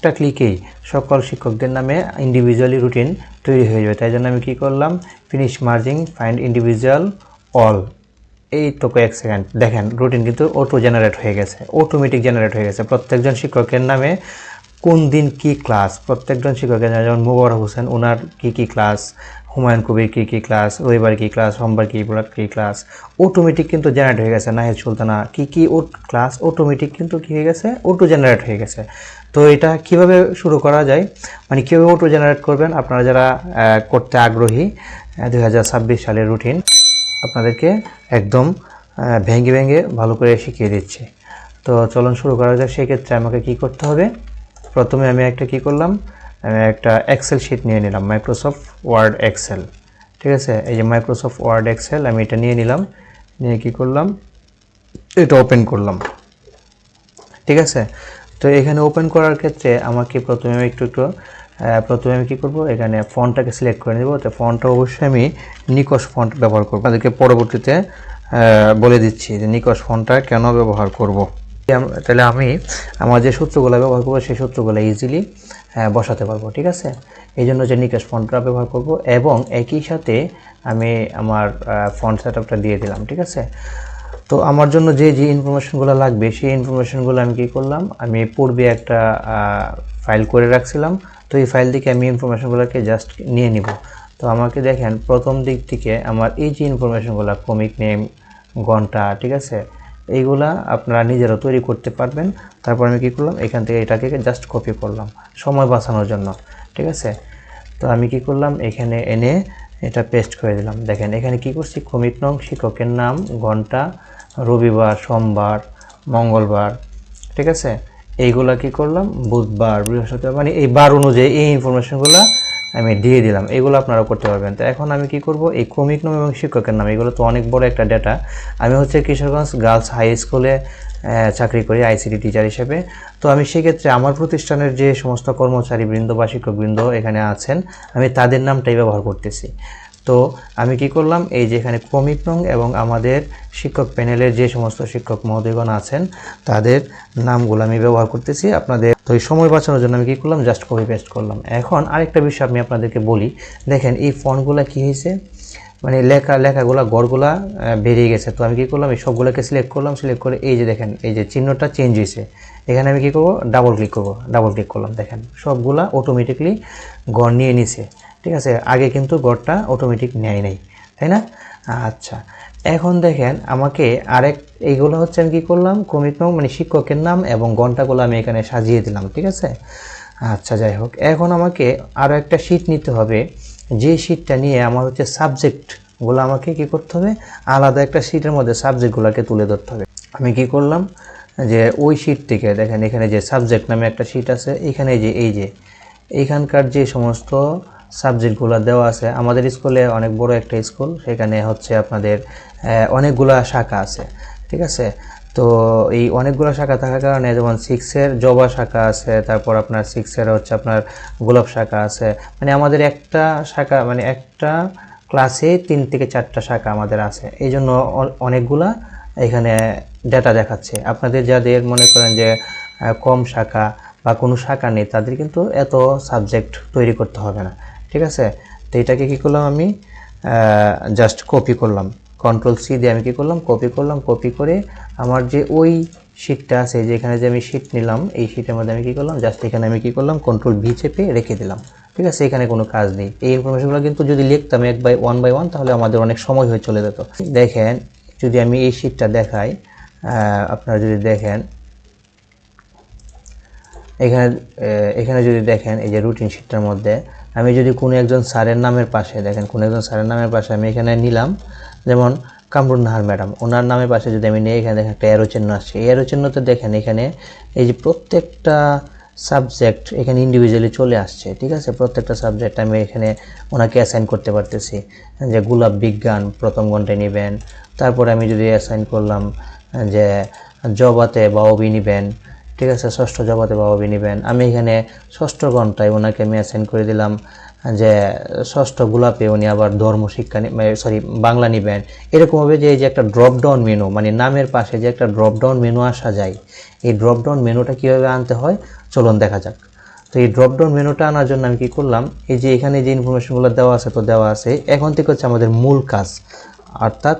একটা ক্লিকেই সকল শিক্ষকদের নামে ইন্ডিভিজুয়ালি রুটিন তৈরি হয়ে যাবে। তাই জন্য আমি কী করলাম? Finish merging find individual all এই তো কয়েক সেকেন্ড দেখেন রুটিন কিন্তু অটো জেনারেট হয়ে গেছে অটোমেটিক জেনারেট হয়ে গেছে। প্রত্যেকজন শিক্ষকের নামে কোন দিন কি ক্লাস প্রত্যেকজন শিক্ষকের যেমন মুবর হোসেন ওনার কি কি ক্লাস হুমায়ুন কবির কী কী ক্লাস রবিবার কী ক্লাস সোমবার কী কি কী ক্লাস অটোমেটিক কিন্তু জেনারেট হয়ে গেছে নাহিদ সুলতানা। কি কি ও ক্লাস অটোমেটিক কিন্তু কী হয়ে গেছে? অটো জেনারেট হয়ে গেছে। তো এটা কীভাবে শুরু করা যায়? মানে কীভাবে অটো জেনারেট করবেন? আপনারা যারা করতে আগ্রহী দুই হাজার ছাব্বিশ সালের রুটিন আপনাদেরকে একদম ভেঙে ভেঙে ভালো করে শিখিয়ে দিচ্ছে। তো চলুন শুরু করা যাক। সেক্ষেত্রে আমাকে কি করতে হবে? প্রথমে আমি একটা কি করলাম? আমি একটা এক্সেল শিট নিয়ে নিলাম মাইক্রোসফট ওয়ার্ড এক্সেল ঠিক আছে? এই যে মাইক্রোসফট ওয়ার্ড এক্সেল আমি এটা নিয়ে নিলাম। নিয়ে কি করলাম? এটা ওপেন করলাম। ঠিক আছে? তো এখানে ওপেন করার ক্ষেত্রে আমাকে প্রথমে আমি একটু একটু প্রথমে আমি কী করব? এখানে ফন্টটাকে সিলেক্ট করে নেব। তো ফন্টটা অবশ্যই আমি নিকশ ফন্ট ব্যবহার করব। তাদেরকে পরবর্তীতে বলে দিচ্ছি যে নিকশ ফন্টটা কেন ব্যবহার করব। তাহলে আমি আমার যে সূত্রগুলো ব্যবহার করব, সেই সূত্রগুলো ইজিলি বসাতে পারব, ঠিক আছে? এই জন্য যে নিকাশ ফন্টটা ব্যবহার করব এবং একই সাথে আমি আমার ফন্ট সেট দিয়ে দিলাম, ঠিক আছে? তো আমার জন্য যে যে ইনফরমেশনগুলো লাগবে, সেই ইনফরমেশনগুলো আমি কী করলাম? আমি পূর্বে একটা ফাইল করে রাখছিলাম, তো এই ফাইল থেকে আমি ইনফরমেশনগুলোকে জাস্ট নিয়ে নিব। তো আমাকে দেখেন, প্রথম দিক থেকে আমার এই যে ইনফরমেশনগুলো কমিক নেম ঘণ্টা, ঠিক আছে? এইগুলা আপনারা নিজেরা তৈরি করতে পারবেন। তারপর আমি কী করলাম? এখান থেকে এটাকে জাস্ট কপি করলাম সময় বাঁচানোর জন্য, ঠিক আছে? তো আমি কি করলাম? এখানে এনে এটা পেস্ট করে দিলাম। দেখেন, এখানে কি করছি? কমিট নং, শিক্ষকের নাম, ঘণ্টা, রবিবার, সোমবার, মঙ্গলবার, ঠিক আছে? এইগুলা কি করলাম? বুধবার, বৃহস্পতিবার মানে এই বার অনুযায়ী এই ইনফরমেশনগুলো আমি দিয়ে দিলাম, এগুলো আপনারা করতে পারবেন। তো এখন আমি কি করব, এই ক্রমিক নাম এবং শিক্ষকের নাম, এগুলো তো অনেক বড় একটা ডেটা আমি হচ্ছে কিশোরগঞ্জ গার্লস হাই স্কুলে চাকরি করি আইসিডি টিচার হিসেবে। তো আমি সেক্ষেত্রে আমার প্রতিষ্ঠানের যে সমস্ত কর্মচারী বৃন্দ বা শিক্ষকবৃন্দ এখানে আছেন, আমি তাদের নামটাই ব্যবহার করতেছি। তো আমি কি করলাম? এই যে এখানে ক্রমিক নং এবং আমাদের শিক্ষক প্যানেলের যে সমস্ত শিক্ষক মহোদয়গণ আছেন, তাদের নামগুলো আমি ব্যবহার করতেছি। আপনাদের তো এই সময় বাঁচানোর জন্য আমি কী করলাম? জাস্ট কপি পেস্ট করলাম। এখন আরেকটা বিষয় আমি আপনাদেরকে বলি। দেখেন, এই ফন্টগুলো কি হয়েছে? মানে লেখা, লেখাগুলো, গড়গুলা বেরিয়ে গেছে। তো আমি কী করলাম? এই সবগুলোকে সিলেক্ট করলাম। সিলেক্ট করে এই যে দেখেন, এই যে চিহ্নটা চেঞ্জ হয়েছে। এখানে আমি কী করব? ডাবল ক্লিক করব। ডাবল ক্লিক করলাম। দেখেন, সবগুলা অটোমেটিকলি গড় নিয়ে নিছে। ঠিক আছে? আগে কিন্তু গড়টা অটোমেটিক নেয় নাই, তাই না? আচ্ছা এখন দেখেন আমাকে আরেক, এইগুলো হচ্ছে আমি কী করলাম? কমিট নং মানে শিক্ষকের নাম এবং ঘন্টাগুলো আমি এখানে সাজিয়ে দিলাম, ঠিক আছে? আচ্ছা যাই হোক, এখন আমাকে আরও একটা শিট নিতে হবে। যে শিটটা নিয়ে আমার হচ্ছে সাবজেক্টগুলো আমাকে কি করতে হবে? আলাদা একটা শিটের মধ্যে সাবজেক্টগুলোকে তুলে ধরতে হবে। আমি কি করলাম? যে ওই শিট থেকে দেখেন এখানে যে সাবজেক্ট নামে একটা শিট আছে, এখানে যে এই যে এইখানকার যে সমস্ত সাবজেক্টগুলো দেওয়া আছে। আমাদের স্কুলে অনেক বড় একটা স্কুল, সেখানে হচ্ছে আপনাদের অনেকগুলা শাখা আছে, ঠিক আছে? তো এই অনেকগুলো শাখা থাকার কারণে যেমন সিক্সের জবা শাখা আছে, তারপর আপনার সিক্সের হচ্ছে আপনার গোলাপ শাখা আছে। মানে আমাদের একটা শাখা মানে একটা ক্লাসে তিন থেকে চারটা শাখা আমাদের আছে। এই জন্য অনেকগুলা এখানে ডেটা দেখাচ্ছে। আপনাদের যাদের মনে করেন যে কম শাখা বা কোনো শাখা নেই, তাদের কিন্তু এত সাবজেক্ট তৈরি করতে হবে না। ঠিক আছে? তো এটাকে কী করলাম আমি? জাস্ট কপি করলাম। কন্ট্রোল সি দিয়ে আমি কী করলাম? কপি করলাম কপি করে আমার যে ওই শিটটা আছে যেখানে যে আমি শিট নিলাম, এই শিটের মধ্যে আমি কী করলাম? জাস্ট এখানে আমি কী করলাম? কন্ট্রোল ভি চেপে রেখে দিলাম। ঠিক আছে? এখানে কোনো কাজ নেই। এই ইনফরমেশনগুলো কিন্তু যদি লিখতাম এক বাই ওয়ান বাই ওয়ান তাহলে আমাদের অনেক সময় হয়ে চলে যেত। দেখেন, যদি আমি এই শিটটা দেখাই আপনারা যদি দেখেন, এখানে এখানে যদি দেখেন, এই যে রুটিন শিটটার মধ্যে আমি যদি কোনো একজন স্যারের নামের পাশে, দেখেন, কোনো একজন স্যারের নামের পাশে আমি এখানে নিলাম, যেমন কামরুন নাহার ম্যাডাম, ওনার নামের পাশে যদি আমি নিই এখানে দেখেন একটা অ্যারো চিহ্ন আসছে। এই অ্যারো চিহ্নতে দেখেন এখানে এই যে প্রত্যেকটা সাবজেক্ট এখানে ইন্ডিভিজুয়ালি চলে আসছে, ঠিক আছে? প্রত্যেকটা সাবজেক্ট আমি এখানে ওনাকে অ্যাসাইন করতে পারতেছি। যে গোলাপ বিজ্ঞান প্রথম ঘন্টায় নেবেন, তারপরে আমি যদি অ্যাসাইন করলাম যে জবাতে বা বাওবি নেবেন ঠিক আছে, ষষ্ঠ জবাতে বাবাবি নেবেন। আমি এখানে ষষ্ঠ ঘন্টায় ওনাকে আমি অ্যাসাইন করে দিলাম যে, ষষ্ঠ গোলাপে উনি আবার ধর্ম শিক্ষা সরি বাংলা নেবেন। এরকমভাবে যে, এই যে একটা ড্রপ ডাউন মেনু মানে নামের পাশে যে একটা ড্রপ ডাউন মেনু আসা যায়, এই ড্রপ ডাউন মেনুটা কীভাবে আনতে হয়? চলুন দেখা যাক। তো এই ড্রপ ডাউন মেনুটা আনার জন্য আমি কী করলাম? এই যে এখানে যে ইনফরমেশনগুলো দেওয়া আছে, তো দেওয়া আছে। এখন থেকে হচ্ছে আমাদের মূল কাজ। অর্থাৎ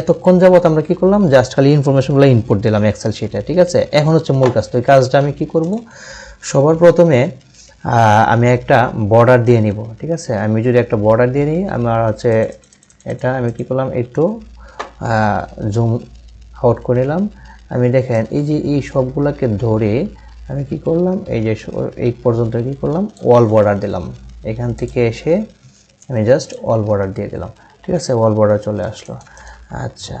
এতক্ষণ যাবত আমরা কি করলাম? জাস্ট খালি ইনফরমেশনগুলো ইনপুট দিলাম এক্সেল শিটে ঠিক আছে? এখন হচ্ছে মূল কাজ তো এই কাজটা আমি কি করব? সবার প্রথমে আমি একটা বর্ডার দিয়ে নিব, ঠিক আছে? আমি যদি একটা বর্ডার দিয়ে নিই, আমার হচ্ছে এটা আমি কি করলাম? একটু জুম আউট করে নিলাম। আমি দেখেন, এই যে এই সবগুলোকে ধরে আমি কি করলাম? এই যে এই পর্যন্ত কি করলাম? ওয়াল বর্ডার দিলাম। এখান থেকে এসে আমি জাস্ট অল বর্ডার দিয়ে দিলাম। ঠিক আছে? অল বর্ডার চলে আসলো। আচ্ছা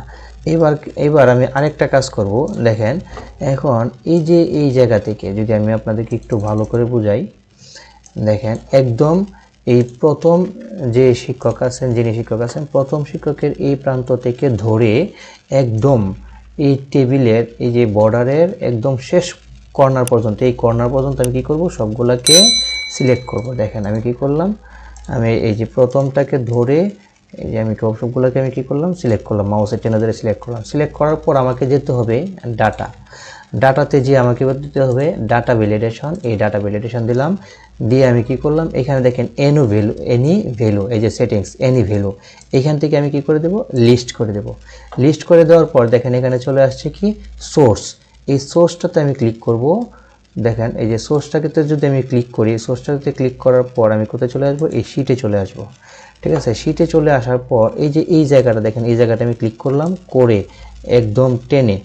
এবার এবার আমি আরেকটা কাজ করব। দেখেন, এখন এই যে এই জায়গা থেকে যদি আমি আপনাদেরকে একটু ভালো করে বুঝাই, দেখেন একদম এই প্রথম যে শিক্ষক আছেন, যিনি শিক্ষক আছেন, প্রথম শিক্ষকের এই প্রান্ত থেকে ধরে একদম এই টেবিলের, এই যে বর্ডারের একদম শেষ কর্নার পর্যন্ত, এই কর্নার পর্যন্ত আমি কী করব? সবগুলাকে সিলেক্ট করব। দেখেন, আমি কি করলাম? আমি এই যে প্রথমটাকে ধরে এই যে আমি সব- সবগুলোকে আমি কি করলাম? সিলেক্ট করলাম মাউসের টেনে ধরে সিলেক্ট করলাম। সিলেক্ট করার পর আমাকে যেতে হবে ডাটা ডাটাতে যে আমাকে দিতে হবে ডাটা ভ্যালিডেশন এই ডাটা ভ্যালিডেশন দিলাম। দিয়ে আমি কি করলাম? এখানে দেখেন এনু ভ্যালু এনি ভ্যালু এই যে সেটিংস এনি ভ্যালু এখান থেকে আমি কি করে দেব? লিস্ট করে দেব। লিস্ট করে দেওয়ার পর দেখেন এখানে চলে আসছে কি? সোর্স এই সোর্সটাতে আমি ক্লিক করব। দেখেন, এই যে সোর্সটাকে যদি আমি ক্লিক করি সোর্সটাতে ক্লিক করার পর আমি কোথায় চলে আসব? এই শিটে চলে আসব। ঠিক আছে? শিটে চলে আসার পর এই যে এই জায়গাটা দেখেন, এই জায়গাটা আমি ক্লিক করলাম, করে একদম টেনে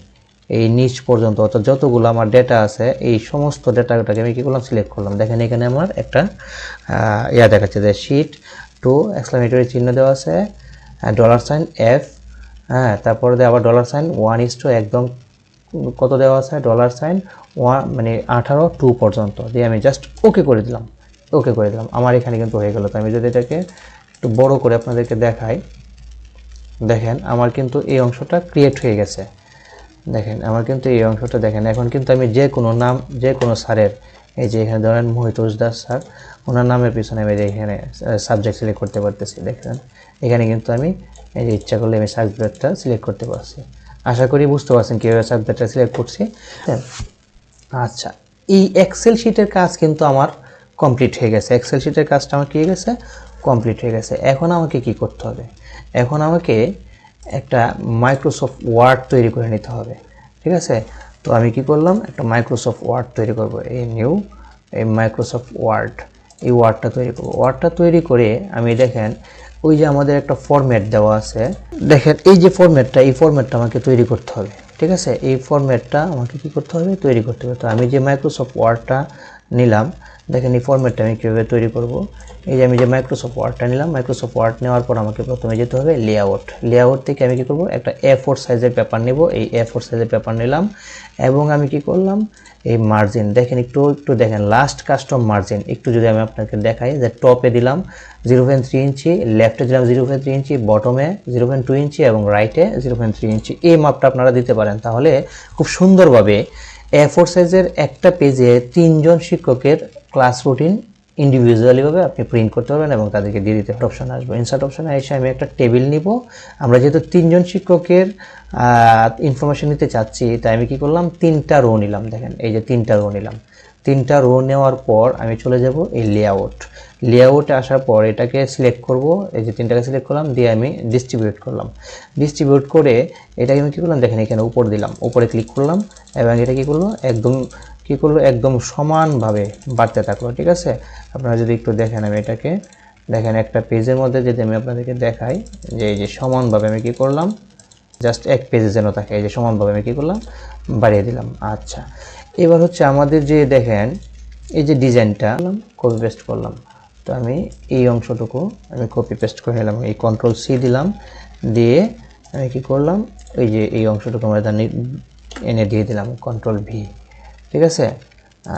এই নিচ পর্যন্ত, অর্থাৎ যতগুলো আমার ডেটা আছে, এই সমস্ত ডেটাটাকে আমি কী করলাম? সিলেক্ট করলাম। দেখেন এখানে আমার একটা ইয়া দেখাচ্ছে যে শিট টু এক্সক্লামেটরি চিহ্ন দেওয়া আছে ডলার সাইন এফ হ্যাঁ তারপরে আবার dollar sign one is two একদম কত দেওয়া আছে? ডলার সাইন ওয়ান মানে আঠারো টু পর্যন্ত। দিয়ে আমি জাস্ট ওকে করে দিলাম। ওকে করে দিলাম। আমার এখানে কিন্তু হয়ে গেল। তো আমি যদি এটাকে একটু বড় করে আপনাদেরকে দেখাই। দেখেন, আমার কিন্তু এই অংশটা ক্রিয়েট হয়ে গেছে। দেখেন, আমার কিন্তু এই অংশটা দেখেন। এখন কিন্তু আমি যে কোনো নাম, যে কোনো স্যারের, এই যে এখানে ধরেন মহিতোষ দাস স্যার, ওনার নামের পিছনে আমি এখানে সাবজেক্ট সিলেক্ট করতে পারতেছি, দেখেন। এখানে কিন্তু আমি এই যে ইচ্ছা করলে আমি সাবজেক্টটা সিলেক্ট করতে পারছি। আশা করি বুঝতে পারছেন কীভাবে সাবজেক্টটা সিলেক্ট করছি। আচ্ছা এই এক্সেল শিটের কাজ কিন্তু আমার কমপ্লিট হয়ে গেছে। এক্সেল শিটের কাজটা আমার কী হয়ে গেছে? কমপ্লিট হয়ে গেছে। এখন আমাকে কি করতে হবে? এখন আমাকে একটা মাইক্রোসফট ওয়ার্ড তৈরি করে নিতে হবে। ঠিক আছে? তো আমি কি করলাম? একটা মাইক্রোসফট ওয়ার্ড তৈরি করব। এই নিউ এই মাইক্রোসফট ওয়ার্ড এই ওয়ার্ডটা তৈরি করব। ওয়ার্ডটা তৈরি করে আমি দেখেন, ওই যে আমাদের একটা ফরম্যাট দেওয়া আছে। দেখেন, এই যে ফরম্যাটটা এই ফরম্যাটটা আমাকে তৈরি করতে হবে। ঠিক আছে? এই ফরম্যাটটা আমাকে কি করতে হবে? তৈরি করতে হবে। তো আমি যে মাইক্রোসফট ওয়ার্ডটা নিলাম। দেখেন এই ফরম্যাটটা আমি কীভাবে তৈরি করব। এই যে আমি যে মাইক্রোসফট ওয়ার্ডটা নিলাম মাইক্রোসফট ওয়ার্ড নেওয়ার পর আমাকে প্রথমে যেতে হবে লেআউট লেআউট থেকে আমি কি করব? একটা এ ফোর সাইজের পেপার নেব। এই এ ফোর সাইজের পেপার নিলাম এবং আমি কি করলাম? এই মার্জিন দেখেন একটু একটু দেখেন লাস্ট কাস্টম মার্জিন একটু যদি আমি আপনাকে দেখাই যে টপে দিলাম জিরো পয়েন্ট থ্রি ইঞ্চি লেফটে দিলাম জিরো পয়েন্ট থ্রি ইঞ্চি বটমে জিরো পয়েন্ট টু ইঞ্চি এবং রাইটে জিরো পয়েন্ট থ্রি ইঞ্চি। এই মাপটা আপনারা দিতে পারেন। তাহলে খুব সুন্দরভাবে এ ফোর সাইজের একটা পেজে তিনজন শিক্ষকের ক্লাস রুটিন ইন্ডিভিজুয়ালিভাবে আপনি প্রিন্ট করতে পারবেন এবং তাদেরকে দিয়ে দিতে অপশন আসবে। ইনসার্ট অপশানে এসে আমি একটা টেবিল নিব। আমরা যেহেতু তিনজন শিক্ষকের ইনফরমেশন নিতে চাচ্ছি, তাই আমি কি করলাম? তিনটা রো নিলাম। দেখেন, এই যে তিনটা রো নিলাম। তিনটা রো নেওয়ার পর আমি চলে যাব এই লেআউট লেআউটে আসার পর এটাকে সিলেক্ট করব, এই যে তিনটাকে সিলেক্ট করলাম, দিয়ে আমি ডিস্ট্রিবিউট করলাম। ডিস্ট্রিবিউট করে এটাকে আমি কী করলাম? দেখেন এখানে উপর দিলাম, উপরে ক্লিক করলাম, এবং এটা কী করল? একদম, কী করল? একদম সমানভাবে বাড়তে থাকল, ঠিক আছে? আপনারা যদি একটু দেখেন আমি এটাকে, দেখেন একটা পেজের মধ্যে যদি আমি আপনাদেরকে দেখাই, যে এই যে সমানভাবে আমি কী করলাম? জাস্ট এক পেজে যেন থাকে, এই যে সমানভাবে আমি কী করলাম? বাড়িয়ে দিলাম আচ্ছা। এবার হচ্ছে আমাদের যে দেখেন, এই যে ডিজাইনটা কপি পেস্ট করলাম। তো আমি এই অংশটুকু আমি কপি পেস্ট করে নিলাম, এই কন্ট্রোল সি দিলাম, দিয়ে আমি কি করলাম ওই যে এই অংশটুকু আমরা এনে দিয়ে দিলাম কন্ট্রোল ভি ঠিক আছে?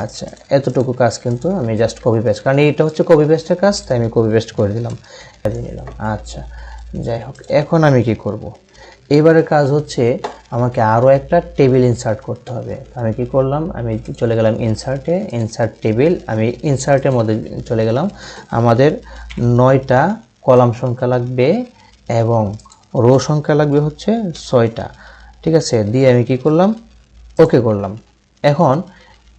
আচ্ছা এতটুকু কাজ কিন্তু আমি জাস্ট কপি পেস্ট কারণ এটা হচ্ছে কপি পেস্টের কাজ, তাই আমি কপি পেস্ট করে দিলাম নিলাম। আচ্ছা যাই হোক, এখন আমি কি করব। এবারের কাজ হচ্ছে আমাকে আরও একটা টেবিল ইনসার্ট করতে হবে। আমি কি করলাম? আমি চলে গেলাম ইনসার্টে ইনসার্ট টেবিল আমি ইনসার্টের মধ্যে চলে গেলাম। আমাদের নয়টা কলাম সংখ্যা লাগবে এবং রো সংখ্যা লাগবে হচ্ছে ছয়টা। ঠিক আছে? দিয়ে আমি কি করলাম? ওকে করলাম। এখন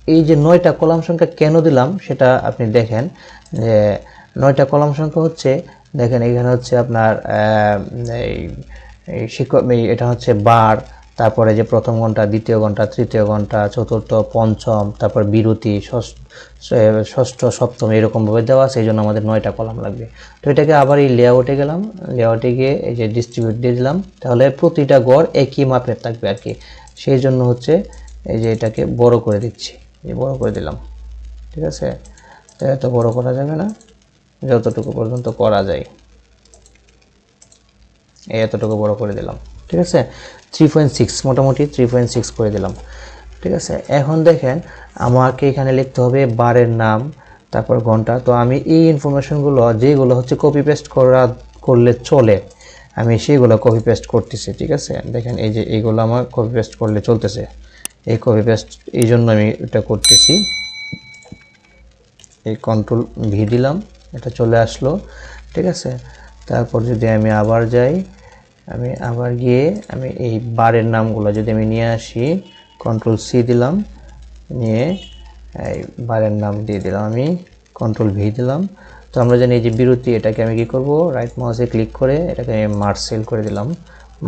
এই যে নয়টা কলাম সংখ্যা কেন দিলাম সেটা আপনি দেখেন। যে নয়টা কলাম সংখ্যা হচ্ছে, দেখেন এখানে হচ্ছে আপনার এই শিক্ষক এটা হচ্ছে বার, তারপরে যে প্রথম ঘণ্টা, দ্বিতীয় ঘণ্টা, তৃতীয় ঘণ্টা, চতুর্থ, পঞ্চম, তারপর বিরতি, ষষ্ঠ সপ্তম, এরকমভাবে দেওয়া আছে এই জন্য আমাদের নয়টা কলাম লাগবে। তো এটাকে আবার এই লেআউটে গেলাম লেআউটে গিয়ে এই যে ডিস্ট্রিবিউট দিয়ে দিলাম, তাহলে প্রতিটা গড় একই মাপের থাকবে আর কি। সেই জন্য হচ্ছে এই যে এটাকে বড় করে দিচ্ছি, এই বড় করে দিলাম, ঠিক আছে? তো এত বড় করা যাবে না, যতটুকু পর্যন্ত করা যায়। এই এতটুকু বড় করে দিলাম, ঠিক আছে? থ্রি পয়েন্ট সিক্স মোটামুটি থ্রি পয়েন্ট সিক্স করে দিলাম, ঠিক আছে? এখন দেখেন, আমাকে এখানে লিখতে হবে বারের নাম, তারপর ঘণ্টা। তো আমি এই ইনফরমেশনগুলো যেগুলো হচ্ছে কপি পেস্ট করা, করলে চলে, আমি সেইগুলো কপি পেস্ট করতেছি, ঠিক আছে? দেখেন, এই যে এইগুলো আমার কপি পেস্ট করলে চলতেছে। এই কপি পেস্ট এই জন্য আমি এটা করতেছি। এই কন্ট্রোল ভি দিলাম, এটা চলে আসলো, ঠিক আছে? তারপর যদি আমি আবার যাই আমি আবার গিয়ে আমি এই বারের নামগুলো যদি আমি নিয়ে আসি কন্ট্রোল সি দিলাম, নিয়ে এই বারের নাম দিয়ে দিলাম আমি কন্ট্রোল ভি দিলাম। তো আমরা জানি এই যে বিরতি, এটাকে আমি কি করব? রাইট মাউসে ক্লিক করে এটাকে আমি মার্সেল করে দিলাম।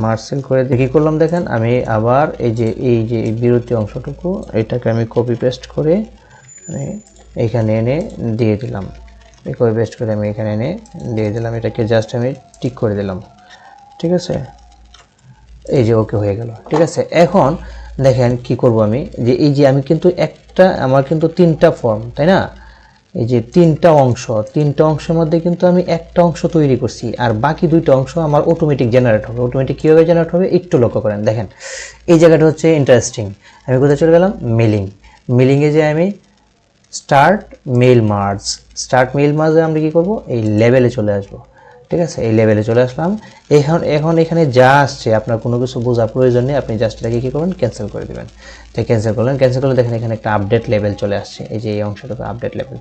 মার্সেল করে কী করলাম দেখেন, আমি আবার এই যে এই যে বিরতি অংশটুকু, এটাকে আমি কপি পেস্ট করে আমি এখানে এনে দিয়ে দিলাম। কপি পেস্ট করে আমি এখানে এনে দিয়ে দিলাম, এটাকে জাস্ট আমি টিক করে দিলাম। ঠিক আছে? এই যে ওকে হয়ে গেল। ঠিক আছে? এখন দেখেন কি করব আমি? যে এই যে আমি কিন্তু একটা, আমার কিন্তু তিনটা ফর্ম তাই না? এই যে তিনটা অংশ, তিনটা অংশের মধ্যে কিন্তু আমি একটা অংশ তৈরি করছি আর বাকি দুইটা অংশ আমার অটোমেটিক জেনারেট হবে। অটোমেটিক কীভাবে জেনারেট হবে? একটু লক্ষ্য করেন। দেখেন, এই জায়গাটা হচ্ছে ইন্টারেস্টিং আমি কোথায় চলে গেলাম? মেলিং মেলিংয়ে যে আমি start mail merge start mail মার্জে আমরা কি করব? এই লেভেলে চলে আসব। ঠিক আছে? এই লেভেলে চলে আসলাম। এখন এখন এখানে যা আসছে, আপনার কোনো কিছু বোঝা প্রয়োজন নেই, আপনি জাস্ট এটাকে কী করবেন? ক্যান্সেল করে দেবেন। তাই ক্যান্সেল করলেন ক্যান্সেল করলে দেখেন এখানে একটা আপডেট লেভেল চলে আসছে। এই যে এই অংশটুকু আপডেট লেভেল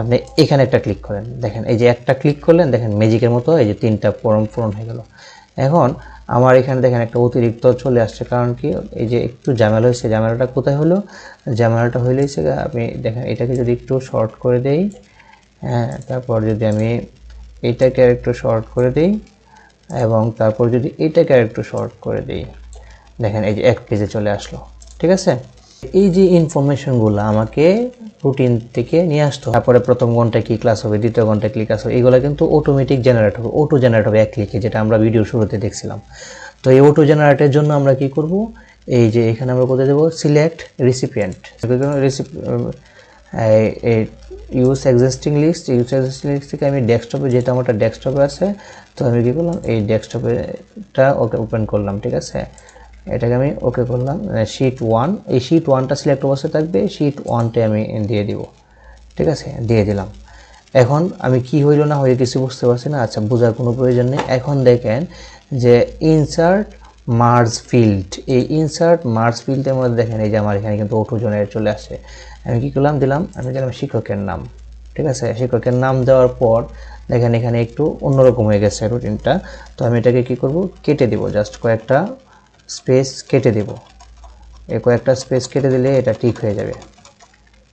আপনি এখানে একটা ক্লিক করেন। দেখেন, এই যে একটা ক্লিক করলেন, দেখেন ম্যাজিকের মতো এই যে তিনটা পূরণ পূরণ হয়ে গেল। এখন আমার এখানে দেখেন একটা অতিরিক্ত চলে আসছে, কারণ কি? এই যে একটু ঝামেলা হয়েছে, ঝামেলাটা কোথায় হলো? ঝামেলাটা হইলে হচ্ছে গিয়ে আপনি দেখেন, এটাকে যদি একটু শর্ট করে দেই হ্যাঁ তারপর যদি আমি আর একটু শর্ট করে দিই এবং তারপর যদি আর একটু শর্ট করে দিই, দেখেন এই যে এক পেজে চলে আসলো, ঠিক আছে? এই যে ইনফরমেশনগুলো আমাকে রুটিন থেকে নিয়ে আসতো, তারপরে প্রথম ঘন্টায় কী ক্লাস হবে, দ্বিতীয় ঘন্টায় কী ক্লাস হবে, এগুলো কিন্তু অটোমেটিক জেনারেট হবে অটো জেনারেট হবে এক ক্লিকে যেটা আমরা ভিডিও শুরুতে দেখছিলাম। তো এই অটো জেনারেটের জন্য আমরা কি করব? এই যে এখানে আমরা কোথায় দেবো select recipient use existing list use existing list থেকে আমি ডেস্কটপে যেহেতু আমারটা ডেস্কটপে আছে, তো আমি কী করলাম? এই ডেস্কটপেটা ওকে ওপেন করলাম, ঠিক আছে? এটাকে আমি ওকে করলাম শিট ওয়ান এই শিট ওয়ানটা সিলেক্ট অবস্থায় থাকবে শিট ওয়ানটে আমি দিয়ে দিব, ঠিক আছে? দিয়ে দিলাম। এখন আমি কি হইল না হয়ে কিছু বুঝতে পারছি না আচ্ছা বোঝার কোনো প্রয়োজন নেই। এখন দেখেন যে ইনসার্ট মার্জ ফিল্ড এই ইনসার্ট মার্জ ফিল্ডের মধ্যে দেখেন এই যে আমার এখানে কিন্তু অটো জেনারেট চলে আসে। আমি কী করলাম, দিলাম, আমি দিলাম শিক্ষকের নাম, ঠিক আছে? শিক্ষকের নাম দেওয়ার পর দেখেন এখানে একটু অন্যরকম হয়ে গেছে রুটিনটা। তো আমি এটাকে কি করব, কেটে দিব জাস্ট কয়েকটা স্পেস কেটে দেব। এই কয়েকটা স্পেস কেটে দিলে এটা ঠিক হয়ে যাবে।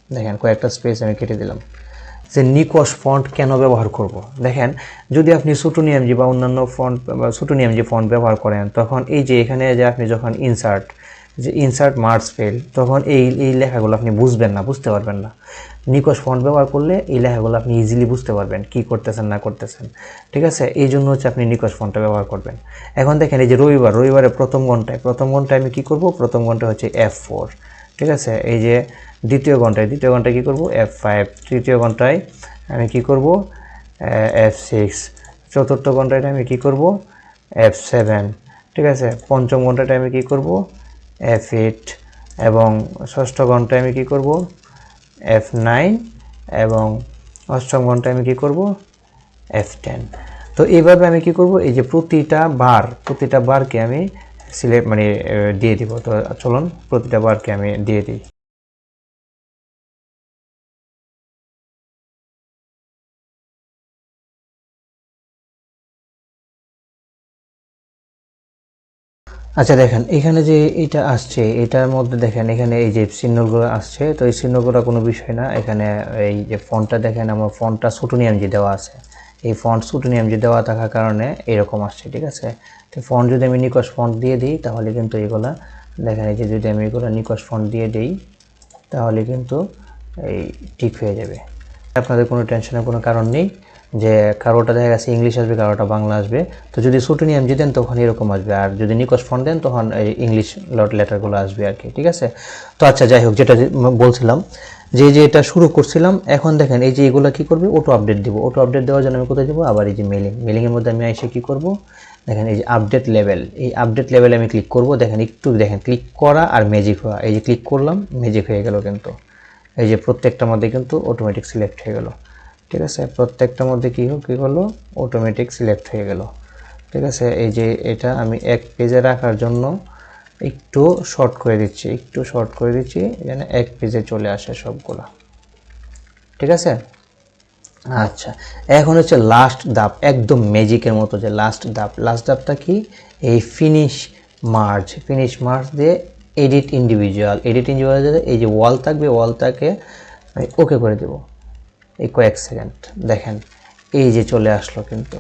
দেখেন কয়েকটা স্পেস আমি কেটে দিলাম। যে নিকশ ফন্ট কেন ব্যবহার করব? দেখেন, যদি আপনি সুটুনিয়ামজি বা অন্যান্য ফন্ট বা সুটুনিয়ামজি ফন্ট ব্যবহার করেন, তখন এই যে এখানে যে আপনি যখন ইনসার্ট যে ইনসার্ট মার্কস ফেল তখন এই এই লেখাগুলো আপনি বুঝবেন না, বুঝতে পারবেন না। নিকশ ফন্ট ব্যবহার করলে এই লেখাগুলো আপনি ইজিলি বুঝতে পারবেন, কি করতেছেন, না করতেছেন। ঠিক আছে? এই জন্য হচ্ছে আপনি নিকশ ফন্টটা ব্যবহার করবেন। এখন দেখেন এই যে রবিবার, রবিবারের প্রথম ঘন্টায় প্রথম ঘন্টায় আমি কি করব? প্রথম ঘণ্টা হচ্ছে এফ ফোর ঠিক আছে? এই যে দ্বিতীয় ঘন্টায় দ্বিতীয় ঘন্টায় কী করব? এফ ফাইভ তৃতীয় ঘন্টায় আমি কি করব? এফ সিক্স চতুর্থ ঘন্টায় আমি কি করব? এফ সেভেন ঠিক আছে? পঞ্চম ঘন্টাটা আমি কি করব? এফ এইট এবং ষষ্ঠ ঘন্টায় আমি কী করব? এফ নাইন এবং অষ্টম ঘন্টায় আমি কী করব? এফ টেন তো এইভাবে আমি কি করব? এই যে প্রতিটা বার, প্রতিটা বারকে আমি সিলেক্ট মানে দিয়ে দিব। তো চলুন, প্রতিটা বারকে আমি দিয়ে দিই। আচ্ছা দেখেন, এখানে যে এটা আসছে, এটার মধ্যে দেখেন, এখানে এই যে চিহ্নগুলো আসছে, তো এই চিহ্নগুলো কোনো বিষয় না। এখানে এই যে ফন্টটা দেখেন, আমার ফন্টটা সুটুনিয়াম যে দেওয়া আছে। এই ফন্ট সুটুনিয়াম যে দেওয়া থাকার কারণে এরকম আসছে, ঠিক আছে? তো ফন্ট যদি আমি নিকশ ফন্ট দিয়ে দিই, তাহলে কিন্তু এগুলা, দেখেন, এই যে যদি আমি এগুলো নিকশ ফন্ট দিয়ে দিই, তাহলে কিন্তু এই ঠিক হয়ে যাবে। আপনাদের কোনো টেনশনের কোনো কারণ নেই। যে কারোটা দেখা গেছে ইংলিশ আসবে কারোটা বাংলা আসবে। তো যদি সুটুনিয়াম যদি দেন, তখন এরকম আসবে। আর যদি নিকশ ফন্ট দেন, তখন এই ইংলিশ লট লেটারগুলো আসবে আর কি, ঠিক আছে? তো আচ্ছা যাই হোক, যেটা বলছিলাম, যে যে এটা শুরু করছিলাম, এখন দেখেন এই যে এগুলো কি করবে? অটো আপডেট দিব। অটো আপডেট দেওয়ার জন্য আমি কোথায় দেবো আবার এই যে মেলিং মেলিংয়ের মধ্যে আমি এসে কী করব? দেখেন এই যে আপডেট লেভেল এই আপডেট লেভেলে আমি ক্লিক করব। দেখেন একটু, দেখেন ক্লিক করা আর ম্যাজিক হওয়া। এই যে ক্লিক করলাম ম্যাজিক হয়ে গেল কিন্তু। এই যে প্রত্যেকটার মধ্যে কিন্তু অটোমেটিক সিলেক্ট হয়ে গেল। ঠিক আছে? প্রত্যেকটার মধ্যে কী হোক কী হলো? অটোমেটিক সিলেক্ট হয়ে গেল। ঠিক আছে? এই যে এটা আমি এক পেজে রাখার জন্য একটু শর্ট করে দিচ্ছি, একটু শর্ট করে দিচ্ছি, যেন এক পেজে চলে আসে সবগুলো। ঠিক আছে? আচ্ছা এখন হচ্ছে লাস্ট ধাপ, একদম ম্যাজিকের মতো যে লাস্ট ধাপ। লাস্ট ধাপটা কি? এই ফিনিশ মার্চ ফিনিশ মার্চ দিয়ে এডিট ইন্ডিভিজুয়াল এডিট ইন্ডিভিজুয়াল এই যে ওয়াল থাকবে ওয়ালটাকে ওকে করে দেব। এই কয়েক সেকেন্ড দেখেন, এই যে চলে আসলো কিন্তু।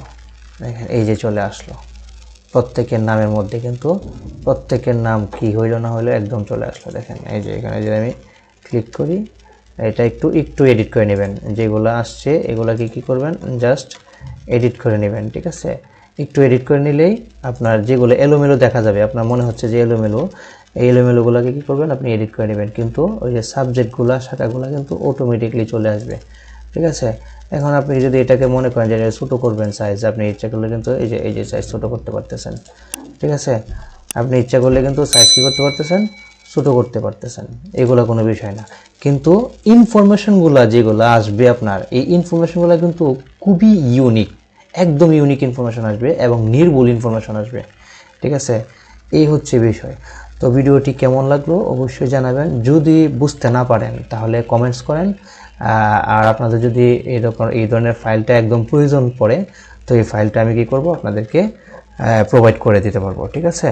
দেখেন, এই যে চলে আসলো। প্রত্যেকের নামের মধ্যে কিন্তু প্রত্যেকের নাম কি হইল না হইল একদম চলে আসলো। দেখেন, এই যে এখানে যদি আমি ক্লিক করি, এটা একটু একটু এডিট করে নেবেন। যেগুলো আসছে, এগুলাকে কি করবেন? জাস্ট এডিট করে নেবেন, ঠিক আছে? একটু এডিট করে নিলেই আপনার যেগুলো এলোমেলো দেখা যাবে, আপনার মনে হচ্ছে যে এলোমেলো, এই এলোমেলোগুলোকে কী করবেন? আপনি এডিট করে নেবেন। কিন্তু ওই যে সাবজেক্টগুলো শাখাগুলো কিন্তু অটোমেটিকলি চলে আসবে। ঠিক আছে? এখন আপনি যদি এটাকে মনে করেন যে ছোটো করবেন সাইজ আপনি ইচ্ছা করলে কিন্তু এই যে এই যে সাইজ ছোটো করতে পারতেছেন, ঠিক আছে? আপনি ইচ্ছা করলে কিন্তু সাইজ কী করতে পারতেছেন? ছোটো করতে পারতেছেন, এগুলো কোনো বিষয় না। কিন্তু ইনফরমেশনগুলো যেগুলো আসবে আপনার, এই ইনফরমেশনগুলো কিন্তু খুবই ইউনিক একদম ইউনিক ইনফরমেশন আসবে এবং নির্ভুল ইনফরমেশন আসবে, ঠিক আছে? এই হচ্ছে বিষয়। তো ভিডিওটি কেমন লাগল অবশ্যই জানাবেন। যদি বুঝতে না পারেন, তাহলে কমেন্টস করেন। আর আপনাদের যদি এরকম এই ধরনের ফাইলটা একদম প্রয়োজন পড়ে, তো এই ফাইলটা আমি কি করব? আপনাদেরকে প্রোভাইড করে দিতে পারব, ঠিক আছে?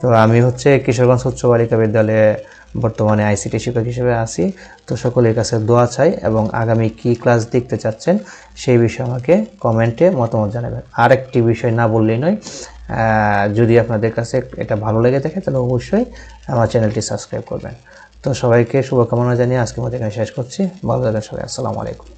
তো আমি হচ্ছে কিশোরগঞ্জ উচ্চ বালিকা বিদ্যালয়ে বর্তমানে আইসিটি শিক্ষক হিসেবে আছি। তো সকলের কাছে দোয়া চাই এবং আগামী কি ক্লাস দেখতে চাচ্ছেন, সেই বিষয়ে আমাকে কমেন্টে মতামত জানাবেন। আর একটি বিষয় না বললেই নয় যদি আপনাদের কাছে এটা ভালো লেগে থাকে, তাহলে অবশ্যই আমার চ্যানেলটি সাবস্ক্রাইব করবেন। তো সবাইকে শুভকামনা জানিয়ে আজকের মতো এখানে শেষ করছি। ভালো থাকবেন সবাই। আসসালামু আলাইকুম।